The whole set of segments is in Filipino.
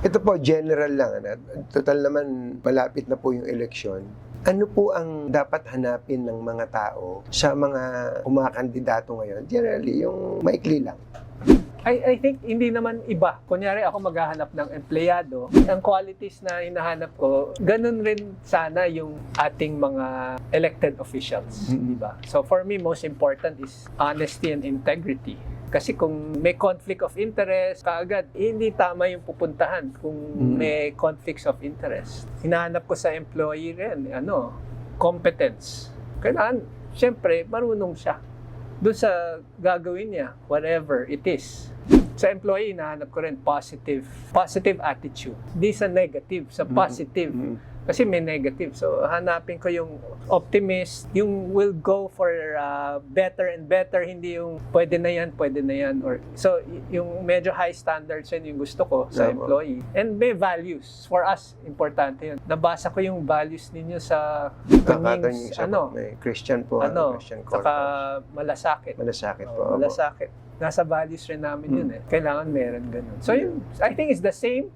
Ito po, general lang. Ano? Total naman, malapit na po yung eleksyon. Ano po ang dapat hanapin ng mga tao sa mga kumakandidato ngayon? Generally, yung maikli lang. I, I think hindi naman iba. Kunyari ako maghahanap ng empleyado, ang qualities na hinahanap ko, ganun rin sana yung ating mga elected officials, Mhm. di ba? So for me, most important is honesty and integrity. Kasi kung may conflict of interest, kaagad, hindi tama yung pupuntahan kung Mhm. may conflicts of interest. Hinahanap ko sa employee rin, ano, competence. Kailangan, syempre, marunong siya doon sa gagawin niya, whatever it is. Sa employee, nahanap ko rin positive, positive attitude. Hindi sa negative, sa Mhm. positive. Mm. Kasi may negative. So, hanapin ko yung optimist, yung will go for uh, better and better, hindi yung pwede na yan, pwede na yan. Or, so, yung medyo high standards yun yung gusto ko sa Tama. employee. And may values. For us, importante yun. Nabasa ko yung values ninyo sa sa ano, may Christian po, ano, Christian saka corpus. malasakit. Malasakit po. Oh, malasakit. Nasa values rin namin yun Hmm. eh. Kailangan meron ganun. So yun, I think it's the same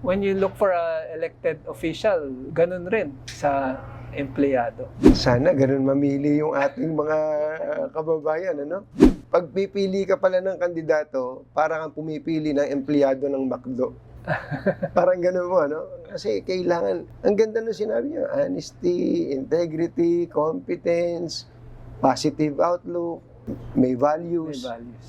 when you look for a elected official, ganun rin sa empleyado. Sana ganun mamili yung ating mga uh, kababayan, ano? Pag pipili ka pala ng kandidato, parang kang pumipili ng empleyado ng McDo. parang ganun mo, ano? Kasi kailangan, ang ganda nung sinabi niya, honesty, integrity, competence, positive outlook, may May values. values.